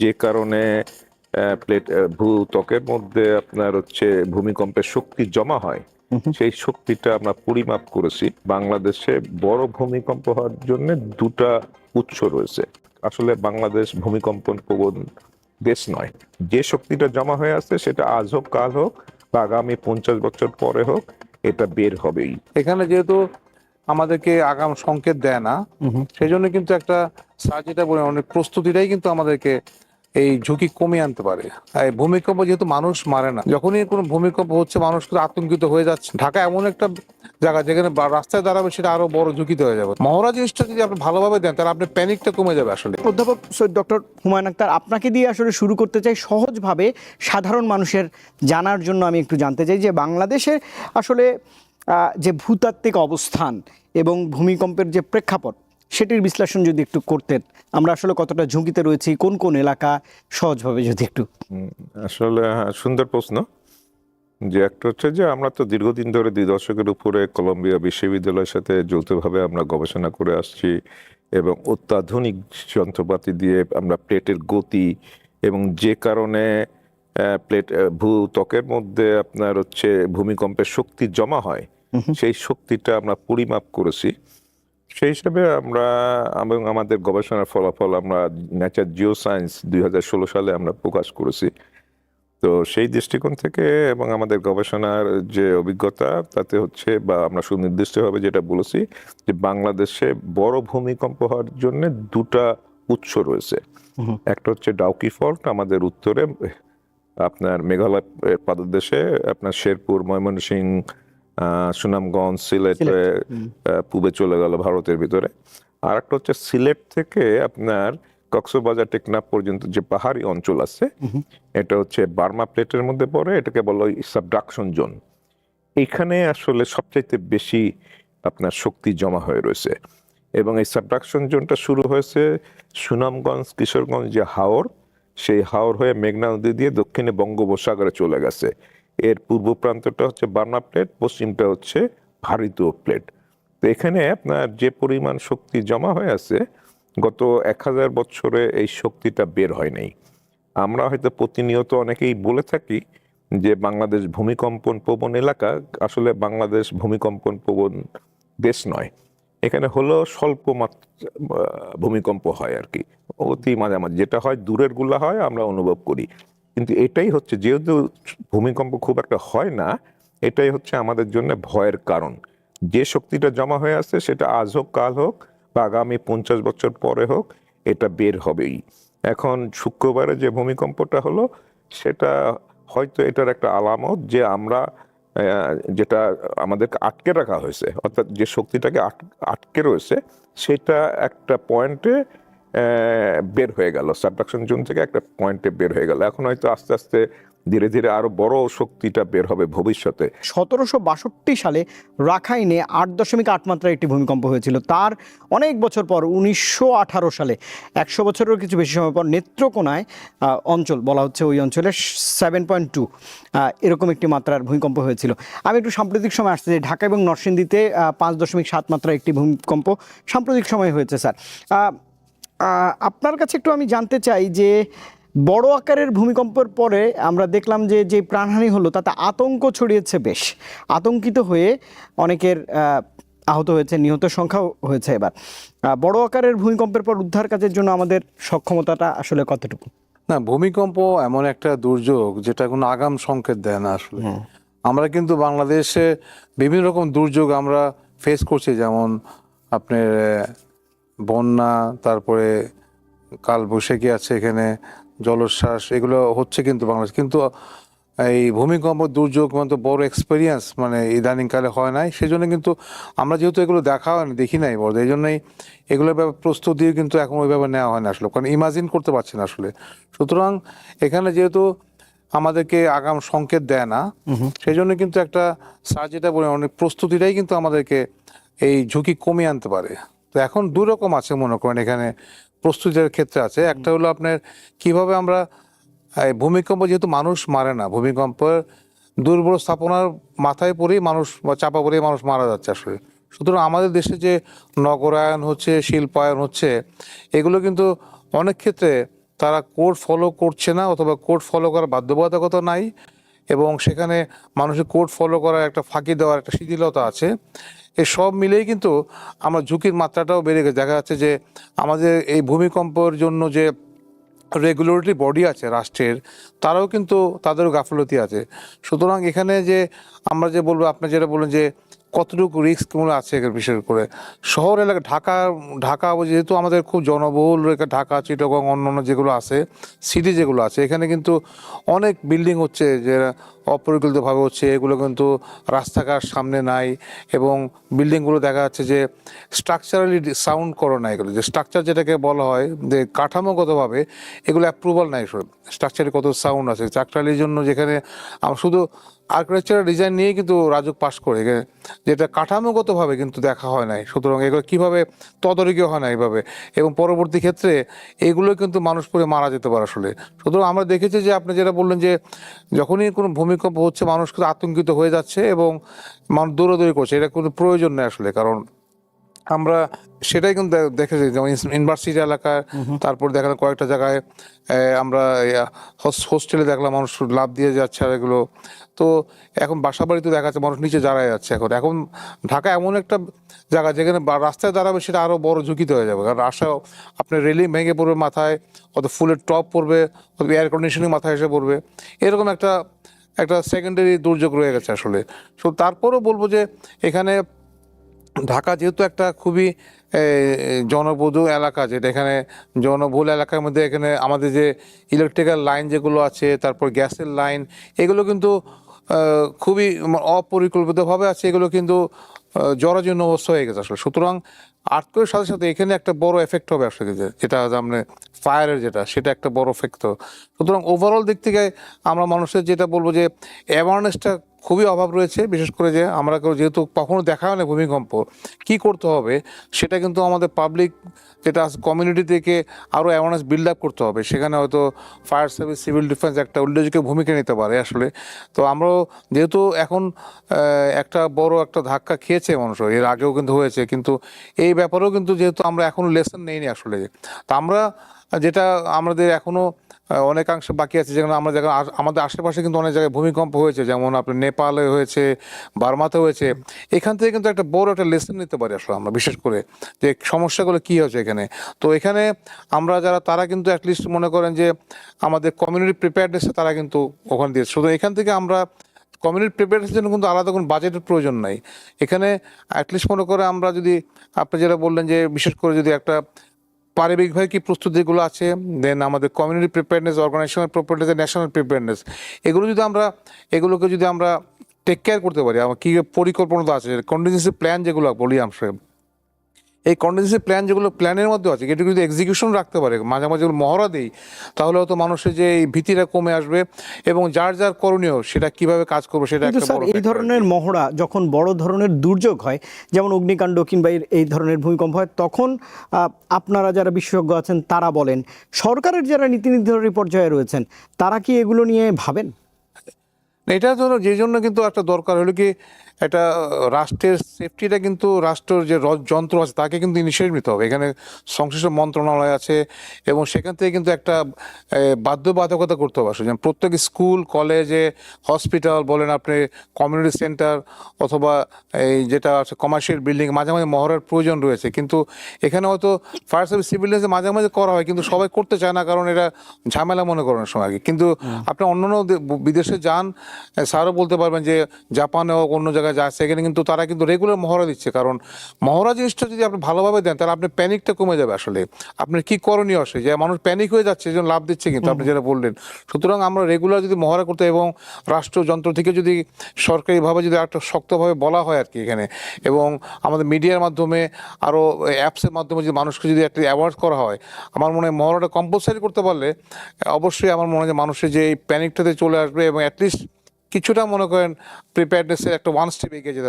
যে কারণে প্লেট ভূত্বকের মধ্যে আপনার হচ্ছে ভূমিকম্পের শক্তি জমা হয়। সেই শক্তিটা আমরা পরিমাপ করেছি। বাংলাদেশে বড় ভূমিকম্প হওয়ার জন্য দুটা উৎস রয়েছে। আসলে বাংলাদেশ ভূমিকম্পন প্রবণ দেশ নয়। যে শক্তিটা জমা হয়ে আছে সেটা আজ হোক কাল হোক বা আগামী পঞ্চাশ বছর পরে হোক এটা বের হবেই। এখানে যেহেতু আমাদেরকে আগাম সংকেত দেয় না সেই জন্য কিন্তু একটা স্যার যেটা বলে অনেক প্রস্তুতিটাই কিন্তু আমাদেরকে এই ঝুঁকি কমে আনতে পারে। ভূমিকম্প যেহেতু মানুষ মারে না, যখনই কোনো ভূমিকম্প হচ্ছে, মানুষ কিন্তু আতঙ্কিত হয়ে যাচ্ছে। ঢাকা এমন একটা জায়গা যেখানে রাস্তায় দাঁড়াবে, সেটা আরও বড় ঝুঁকিতে হয়ে যাবে। মহড়া জিনিসটা যদি আপনি ভালোভাবে দেন, তাহলে আপনার প্যানিকটা কমে যাবে আসলে। অধ্যাপক সৈয়দ ডক্টর হুমায়ুন আক্তার, আপনাকে দিয়ে আসলে শুরু করতে চাই সহজভাবে সাধারণ মানুষের জানার জন্য আমি একটু জানতে চাই যে বাংলাদেশে আসলে যে ভূতাত্ত্বিক অবস্থান এবং ভূমিকম্পের যে প্রেক্ষাপট সেটির বিশ্লেষণ যদি একটু করতেন আমরা আসলে কতটা ঝুঁকিতে রয়েছি কোন কোন এলাকা সহজভাবে যদি একটু আসলে হ্যাঁ, সুন্দর প্রশ্ন। যে একটা হচ্ছে যে আমরা তো দীর্ঘদিন ধরে দুই দশকের উপরে কলম্বিয়া বিশ্ববিদ্যালয়ের সাথে যৌথভাবে আমরা গবেষণা করে আসছি এবং অত্যাধুনিক যন্ত্রপাতি দিয়ে আমরা প্লেটের গতি এবং যে কারণে প্লেট আহ, ভূত্বকের মধ্যে আপনার হচ্ছে ভূমিকম্পের শক্তি জমা হয় সেই শক্তিটা আমরা পরিমাপ করেছি। সেই হিসাবে আমরা এবং আমাদের গবেষণার ফলাফল আমরা নেচার জিও সায়েন্স দুই হাজার ষোলো সালে আমরা প্রকাশ করেছি। তো সেই দৃষ্টিকোণ থেকে এবং আমাদের গবেষণার যে অভিজ্ঞতা তাতে হচ্ছে বা আমরা সুনির্দিষ্টভাবে যেটা বলেছি যে বাংলাদেশে বড় ভূমিকম্প হওয়ার জন্য দুটা উৎস রয়েছে। একটা হচ্ছে ডাউকি ফল্ট আমাদের উত্তরে আপনার মেঘালয় পাদদেশে আপনার শেরপুর ময়মনসিং আহ, সুনামগঞ্জ সিলেট হয়ে, পূবে চলে গেল ভারতের ভিতরে। আর একটা হচ্ছে সিলেট থেকে আপনার কক্সবাজার টেকনাফ পর্যন্ত যে পাহাড়ি অঞ্চল আছে এটা হচ্ছে বার্মা প্লেটের মধ্যে পড়ে এটাকে বলা হয় সাবডাকশন জোন। এখানে আসলে সবচাইতে বেশি আপনার শক্তি জমা হয়ে রয়েছে। এবং এই সাবডাকশন জোনটা শুরু হয়েছে সুনামগঞ্জ কিশোরগঞ্জ যে হাওর সেই হাওর হয়ে মেঘনা নদী দিয়ে দক্ষিণে বঙ্গোপসাগরে চলে গেছে। এর পূর্ব প্রান্তটা হচ্ছে বার্মা প্লেট, পশ্চিমটা হচ্ছে ভারতীয় প্লেট। তো এখানে আপনার যে পরিমাণ শক্তি জমা হয়ে আছে, গত এক হাজার বছরে এই শক্তিটা বের হয় নাই। আমরা হয়তো প্রতিনিয়ত অনেকেই বলে থাকি যে বাংলাদেশ ভূমিকম্পন প্রবণ এলাকা, আসলে বাংলাদেশ ভূমিকম্পন প্রবণ দেশ নয়। এখানে হলো স্বল্প মাত্রা ভূমিকম্প হয় আর কি। অতি মাঝামাঝি। যেটা হয়, দূরেরগুলা হয়, আমরা অনুভব করি। কিন্তু এটাই হচ্ছে, যেহেতু ভূমিকম্প খুব একটা হয় না, এটাই হচ্ছে আমাদের জন্য ভয়ের কারণ। যে শক্তিটা জমা হয়ে আছে, সেটা আজ হোক, কাল হোক, বা আগামী পঞ্চাশ বছর পরে হোক, এটা বের হবেই। এখন শুক্রবারে যে ভূমিকম্পটা হলো, সেটা হয়তো এটার একটা আলামত যে আমরা যেটা আমাদেরকে আটকে রাখা হয়েছে, অর্থাৎ যে শক্তিটাকে আট- আটকে রয়েছে, সেটা একটা পয়েন্টে বের হয়ে গেল। সাবডাকশন জোন থেকে একটা পয়েন্টে বের হয়ে গেল। এখন হয়তো আস্তে আস্তে ধীরে ধীরে আরও বড় শক্তিটা বের হবে ভবিষ্যতে। সতেরোশো বাষট্টি সালে রাখাইনে আট দশমিক আট মাত্রার একটি ভূমিকম্প হয়েছিল। তার অনেক বছর পর উনিশশো আঠারো সালে, একশো বছরেরও কিছু বেশি সময় পর নেত্রকোনায় অঞ্চল বলা হচ্ছে ওই অঞ্চলে সেভেন পয়েন্ট টু এরকম একটি মাত্রার ভূমিকম্প হয়েছিল। আমি একটু সাম্প্রতিক সময় আসতে চাই ঢাকা এবং নরসিংদীতে পাঁচ দশমিক সাত মাত্রার একটি ভূমিকম্প সাম্প্রতিক সময় হয়েছে, স্যার। আপনার কাছে একটু আমি জানতে চাই যে বড় আকারের ভূমিকম্পের পরে আমরা দেখলাম যে যে প্রাণহানি হলো তাতে আতঙ্ক ছড়িয়েছে বেশ। আতঙ্কিত হয়ে অনেকের আহত হয়েছে নিহত সংখ্যাও হয়েছে এবার। বড় আকারের ভূমিকম্পের পর উদ্ধার কাজের জন্য আমাদের সক্ষমতাটা আসলে কতটুকু? না ভূমিকম্প এমন একটা দুর্যোগ যেটা কোনো আগাম সংকেত দেয় না আসলে। আমরা কিন্তু বাংলাদেশে বিভিন্ন রকম দুর্যোগ আমরা ফেস করছি যেমন আপনার বন্যা তারপরে কাল বৈশাখী আছে এখানে জলোচ্ছ্বাস এগুলো হচ্ছে কিন্তু বাংলাদেশ। কিন্তু এই ভূমিকম্প দুর্যোগ মানে বড় এক্সপিরিয়েন্স মানে ইদানিংকালে হয় নাই। সেজন্য কিন্তু আমরা যেহেতু এগুলো দেখা হয় না দেখি নাই বড় এই জন্যই এগুলোর ব্যাপারে প্রস্তুতিও কিন্তু এখন ওইভাবে নেওয়া হয় না আসলে। কারণ ইমাজিন করতে পারছি না আসলে। সুতরাং এখানে যেহেতু আমাদেরকে আগাম সংকেত দেয় না সেই জন্য কিন্তু একটা স্যার যেটা বলে অনেক প্রস্তুতিটাই কিন্তু আমাদেরকে এই ঝুঁকি কমিয়ে আনতে পারে। তো এখন দু রকম আছে মনে করেন এখানে প্রস্তুতির ক্ষেত্রে আছে। একটা হলো আপনার কীভাবে আমরা ভূমিকম্প যেহেতু মানুষ মারে না ভূমিকম্পের দুর্বল স্থাপনার মাথায় পড়েই মানুষ বা চাপা পড়েই মানুষ মারা যাচ্ছে আসলে। সুতরাং আমাদের দেশে যে নগরায়ন হচ্ছে শিল্পায়ন হচ্ছে এগুলো কিন্তু অনেক ক্ষেত্রে তারা কোড ফলো করছে না অথবা কোড ফলো করার বাধ্যবাধকতা নাই। এবং সেখানে মানুষের কোড ফলো করার একটা ফাঁকি দেওয়ার একটা শিথিলতা আছে। এই সব মিলেই কিন্তু আমরা ঝুঁকির মাত্রাটাও বেড়ে গেছে। দেখা যাচ্ছে যে আমাদের এই ভূমিকম্পের জন্য যে রেগুলেটরি বডি আছে রাষ্ট্রের, তারাও কিন্তু তাদেরও গাফলতি আছে। সুতরাং এখানে যে আমরা যে বলব, আপনি যেটা বললেন যে কতটুকু রিস্ক আছে এখানে বিশেষ করে? শহর এলাকা, ঢাকা ঢাকা যেহেতু আমাদের খুব জনবহুল ঢাকা, চিটগং অন্য যেগুলো আছে সিটি যেগুলো আছে, এখানে কিন্তু অনেক বিল্ডিং হচ্ছে যে অপরিকল্পিতভাবে হচ্ছে এগুলো কিন্তু রাস্তাঘাট সামনে নাই এবং বিল্ডিংগুলো দেখা যাচ্ছে যে স্ট্রাকচারালি সাউন্ড করো না এগুলো। যে স্ট্রাকচার যেটাকে বলা হয়, যে কাঠামোগতভাবে এগুলো অ্যাপ্রুভাল নাই স্ট্রাকচারে কত সাউন্ড আছে। স্ট্রাকচারালির জন্য যেখানে শুধু আর্কিটেকচারাল ডিজাইন নিয়ে কিন্তু রাজুক পাশ করে। যেটা কাঠামোগতভাবে কিন্তু দেখা হয় নাই। সুতরাং এগুলো কীভাবে তদারকি হয় না এইভাবে। এবং পরবর্তী ক্ষেত্রে এগুলো কিন্তু মানুষ পরে মারা যেতে পারে আসলে। সুতরাং আমরা দেখেছি যে আপনি যেটা বললেন যে যখনই কোনো ভূমিকম্প হচ্ছে মানুষ কিন্তু আতঙ্কিত হয়ে যাচ্ছে এবং মানুষ দৌড়াদৌড়ি করছে। এটা কোনো প্রয়োজন নেই আসলে কারণ আমরা সেটাই কিন্তু দেখেছি। যেমন ইউনিভার্সিটি এলাকায় তারপর দেখালাম কয়েকটা জায়গায় আমরা হোস্টেলে দেখলাম মানুষ লাভ দিয়ে যাচ্ছে আর এগুলো। তো এখন বাসা বাড়িতে দেখা যাচ্ছে মানুষ নিচে দাঁড়ায় যাচ্ছে এখন। এখন ঢাকা এমন একটা জায়গা যেখানে রাস্তায় দাঁড়াবে সেটা আরও বড় ঝুঁকিতে হয়ে যাবে। কারণ রাস্তা আপনার রেলিং ভেঙে পড়বে মাথায় অত ফুলের টপ পড়বে অত এয়ার কন্ডিশনিং মাথায় এসে পড়বে। এরকম একটা একটা সেকেন্ডারি দুর্যোগ রয়ে গেছে আসলে। সো তারপরও বলব যে, এখানে ঢাকা যেহেতু একটা খুবই জনবধু এলাকা, যেটা এখানে জনবহুল এলাকার মধ্যে এখানে আমাদের যে ইলেকট্রিক্যাল লাইন যেগুলো আছে, তারপর গ্যাসের লাইন এগুলো কিন্তু খুবই অপরিকল্পিতভাবে আছে। এগুলো কিন্তু জরাজীর্ণ অবস্থা হয়ে গেছে আসলে। সুতরাং আর্থকের সাথে সাথে এখানে একটা বড় এফেক্ট হবে আসলে যেটা আমরা ফায়ারের যেটা, সেটা একটা বড় এফেক্ট সুতরাং ওভারঅল দিক থেকে আমরা মানুষের যেটা বলব যে অ্যাওয়ারনেসটা খুবই অভাব রয়েছে বিশেষ করে যে আমরা কেউ যেহেতু কখনো দেখা হয় না ভূমিকম্প কি করতে হবে সেটা কিন্তু আমাদের পাবলিক যেটা কমিউনিটি থেকে আরও অ্যাওয়ারনেস বিল্ড আপ করতে হবে। সেখানে হয়তো ফায়ার সার্ভিস সিভিল ডিফেন্স একটা উল্লেখযোগ্য ভূমিকা নিতে পারে আসলে। তো আমরাও যেহেতু এখন একটা বড় একটা ধাক্কা খেয়েছে মানুষ এর আগেও কিন্তু হয়েছে কিন্তু এই ব্যাপারেও কিন্তু যেহেতু আমরা এখনও লেসন নেইনি আসলে। তা আমরা যেটা আমাদের এখনও আহ, অনেকাংশে বাকি আছে যেখানে আমরা যেখানে আমাদের আশেপাশে কিন্তু অনেক জায়গায় ভূমিকম্প হয়েছে, যেমন আপনার নেপালে হয়েছে, বার্মাতে হয়েছে। এখান থেকে কিন্তু একটা বড় একটা লেসন নিতে পারি আসলে আমরা, বিশেষ করে যে সমস্যাগুলো কী হয়েছে এখানে। তো এখানে আমরা যারা, তারা কিন্তু অ্যাটলিস্ট মনে করেন যে আমাদের কমিউনিটি প্রিপেয়ারনেসে তারা কিন্তু ওখানে দিয়েছে। শুধু এখান থেকে আমরা কমিউনিটি প্রিপেয়ারনেসের জন্য কিন্তু আলাদা কোনো বাজেটের প্রয়োজন নাই। এখানে অ্যাটলিস্ট মনে করে আমরা যদি, আপনি যেটা বললেন যে বিশেষ করে যদি একটা পারিবারিকভাবে কি প্রস্তুতিগুলো আছে? দেন আমাদের community preparedness organizational preparedness national preparedness এগুলো যদি আমরা, এগুলোকে যদি আমরা টেক কেয়ার করতে পারি, আমার কী পরিকল্পনা আছে? কন্টিনিউসি প্ল্যান যেগুলো বলি আমরা। এই কন্টিনজেন্সি প্ল্যান যেগুলো প্ল্যানের মধ্যে আছে এটুকু যদি এক্সিকিউশন রাখতে পারে মাঝে মাঝে মহড়া দেই তাহলে হয়তো মানুষের যে এই ভীতিটা কমে আসবে এবং যার যার করণীয় সেটা কীভাবে কাজ করবে সেটা এই ধরনের মহড়া যখন বড় ধরনের দুর্যোগ হয় যেমন অগ্নিকাণ্ড কিংবা এই- এই ধরনের ভূমিকম্প হয় তখন আপনারা যারা বিশেষজ্ঞ আছেন তারা বলেন সরকারের যারা নীতি নির্ধারণী পর্যায়ে রয়েছেন তারা কি এগুলো নিয়ে ভাবেন? এটা ধরো যে জন্য কিন্তু একটা দরকার হলো কি একটা রাষ্ট্রের সেফটিটা কিন্তু রাষ্ট্রের যে যন্ত্র আছে তাকে কিন্তু ইনিশিয়েটিভ নিতে হবে। এখানে সংশ্লিষ্ট মন্ত্রণালয় আছে এবং সেখান থেকে কিন্তু একটা বাধ্যবাধকতা করতে হবে। আসলে যেমন প্রত্যেক স্কুল কলেজে হসপিটাল বলেন আপনি কমিউনিটি সেন্টার অথবা এই যেটা আছে কমার্শিয়াল বিল্ডিং মাঝে মাঝে মহড়ার প্রয়োজন রয়েছে। কিন্তু এখানে হয়তো ফায়ার সার্ভিস সিভিল ডিফেন্সে মাঝে মাঝে করা হয় কিন্তু সবাই করতে চায় না কারণ এটা ঝামেলা মনে করেন সময় আগে কিন্তু আপনি অন্যান্য বিদেশে যান স্যারও বলতে পারবেন যে জাপানে হোক অন্য জায়গায় যা সেখানে কিন্তু তারা কিন্তু রেগুলার মহড়া দিচ্ছে। কারণ মহড়া জিনিসটা যদি আপনি ভালোভাবে দেন তাহলে আপনার প্যানিকটা কমে যাবে আসলে। আপনার কি করণীয় আসে যে মানুষ প্যানিক হয়ে যাচ্ছে এই লাভ দিচ্ছে কিন্তু আপনি যেটা বললেন। সুতরাং আমরা রেগুলার যদি মহড়া করতে এবং রাষ্ট্র যন্ত্র থেকে যদি সরকারিভাবে যদি একটা শক্তভাবে বলা হয় আর কি এখানে এবং আমাদের মিডিয়ার মাধ্যমে আরও অ্যাপসের মাধ্যমে যদি মানুষকে যদি একটা অ্যাওয়ার্ড করা হয় আমার মনে হয় মহড়াটা কম্পালসারি করতে পারলে অবশ্যই আমার মনে হয় যে মানুষের যে এই প্যানিকটাতে চলে আসবে এবং অ্যাটলিস্ট কিছুটা মনে করেন প্রিপেয়ারনেসের একটা ওয়ান স্টেপ এগিয়ে যেতে